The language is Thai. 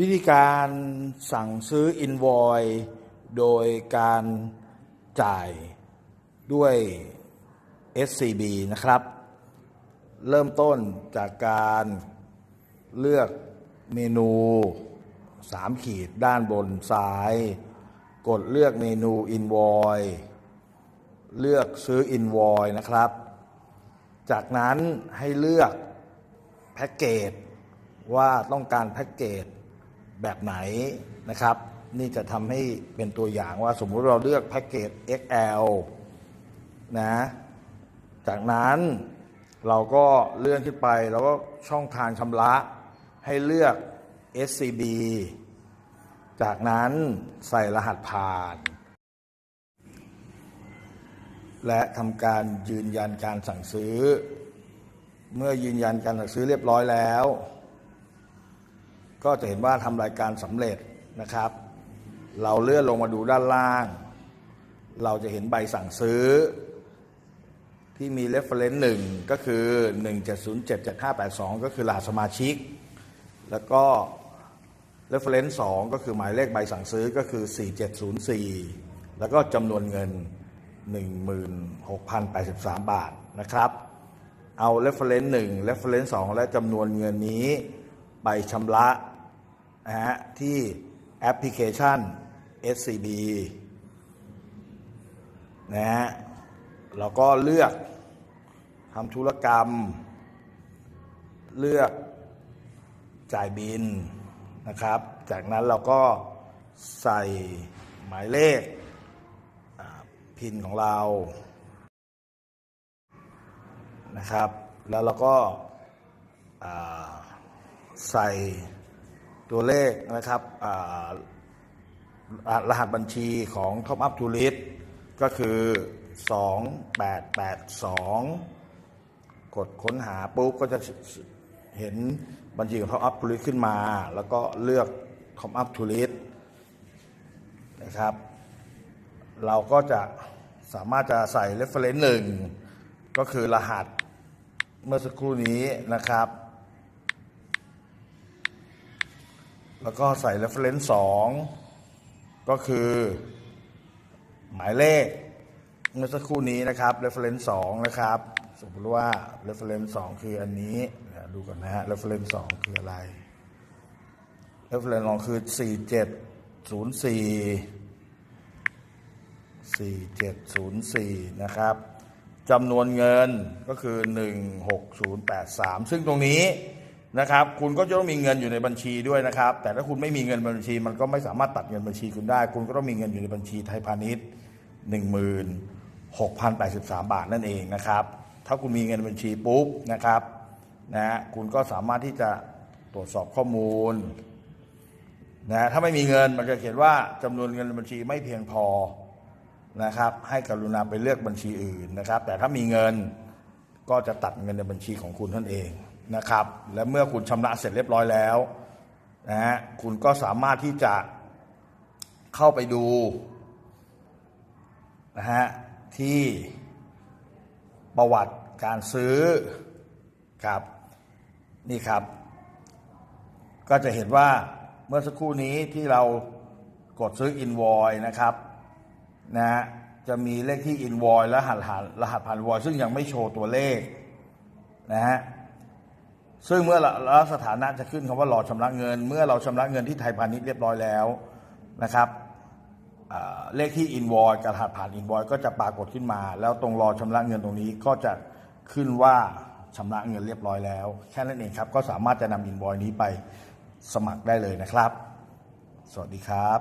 วิธีการสั่งซื้ออินวอยโดยการจ่ายด้วย SCB นะครับ เริ่มต้นจากการเลือกเมนู 3 ขีดด้านบนซ้าย กดเลือกเมนู Invoice เลือกซื้อ Invoice นะครับ จากนั้นให้เลือกแพ็กเกจว่าต้องการแพ็กเกจ แบบไหนนะครับ นี่จะทำให้เป็นตัวอย่างว่าสมมุติเราเลือกแพ็กเกจ XL นะจากนั้นเราก็เลื่อนขึ้นไปแล้วก็ช่องทางชำระให้เลือก SCB จากนั้นใส่รหัสผ่าน และทำการยืนยันการสั่งซื้อ เมื่อยืนยันการสั่งซื้อเรียบร้อยแล้ว ก็จะเห็นว่าทำรายการสำเร็จนะครับ เราเลื่อนลงมาดูด้านล่าง เราจะเห็นใบสั่งซื้อ ที่มี reference 1 ก็คือ 170777582 ก็คือรหัสสมาชิก แล้วก็ reference 2 ก็คือหมายเลขใบสั่งซื้อก็คือ 4704 แล้วก็จำนวนเงิน 16,083 บาทนะครับ เอา reference 1 reference 2 และจำนวนเงินนี้ ไปชำระนะฮะที่แอปพลิเคชัน SCB นะฮะเราก็เลือกทำธุรกรรม เลือกจ่ายบินนะครับ จากนั้นเราก็ใส่หมายเลขพินของเรานะครับ แล้วเราก็ ใส่ตัวเลขนะครับรหัสบัญชีของ Top Up Tourist ก็คือ 2882 กดค้นหาปุ๊บก็จะเห็นบัญชีของ Top Up Tourist ขึ้นมา แล้วก็เลือก Top Up Tourist นะครับ เราก็จะสามารถจะใส่ reference หนึ่งก็คือรหัสเมื่อสักครู่นี้นะครับ แล้วก็ใส่ reference 2 ก็คือ หมายเลข เมื่อสักครู่นี้นะครับ reference 2 นะครับ สมมติว่า reference 2 คืออันนี้ดูก่อนนะฮะ reference 2 คืออะไร reference 2 คือ 4704 4704 นะครับจำนวนเงินก็คือ 16083 ซึ่งตรงนี้ นะครับ คุณก็จะต้องมีเงินอยู่ในบัญชีด้วยนะครับ แต่ถ้าคุณไม่มีเงินบัญชี มันก็ไม่สามารถตัดเงินบัญชีคุณได้ คุณก็ต้องมีเงินอยู่ในบัญชีไทยพาณิชย์16,083 บาทนั่นเองนะครับ ถ้าคุณมีเงินบัญชีปุ๊บนะครับนะคุณก็สามารถที่จะตรวจสอบข้อมูลนะถ้าไม่มีเงินมันจะเขียนว่าจำนวนเงินในบัญชีไม่เพียงพอนะครับ ให้กรุณาไปเลือกบัญชีอื่นนะครับ แต่ถ้ามีเงินก็จะตัดเงินในบัญชีของคุณท่านเอง นะครับ และเมื่อคุณชำระเสร็จเรียบร้อยแล้วนะฮะคุณก็สามารถที่จะเข้าไปดูนะฮะที่ประวัติการซื้อครับนี่ครับ ก็จะเห็นว่าเมื่อสักครู่นี้ที่เรากดซื้อ Invoice นะครับนะฮะจะมีเลขที่ Invoice และรหัสผ่านรหัสผ่าน Invoice ซึ่งยังไม่โชว์ตัวเลขนะฮะ ซึ่งเมื่อแล้วสถานะจะขึ้นคำว่ารอชำระเงิน เมื่อเราชำระเงินที่ไทยพาณิชย์เรียบร้อยแล้วนะครับเลขที่อินวอยกับรหัสผ่านอินวอยก็จะปรากฏขึ้นมา แล้วตรงรอชำระเงินตรงนี้ก็จะขึ้นว่าชำระเงินเรียบร้อยแล้ว แค่นั้นเองครับก็สามารถจะนำอินวอยนี้ไปสมัครได้เลยนะครับ สวัสดีครับ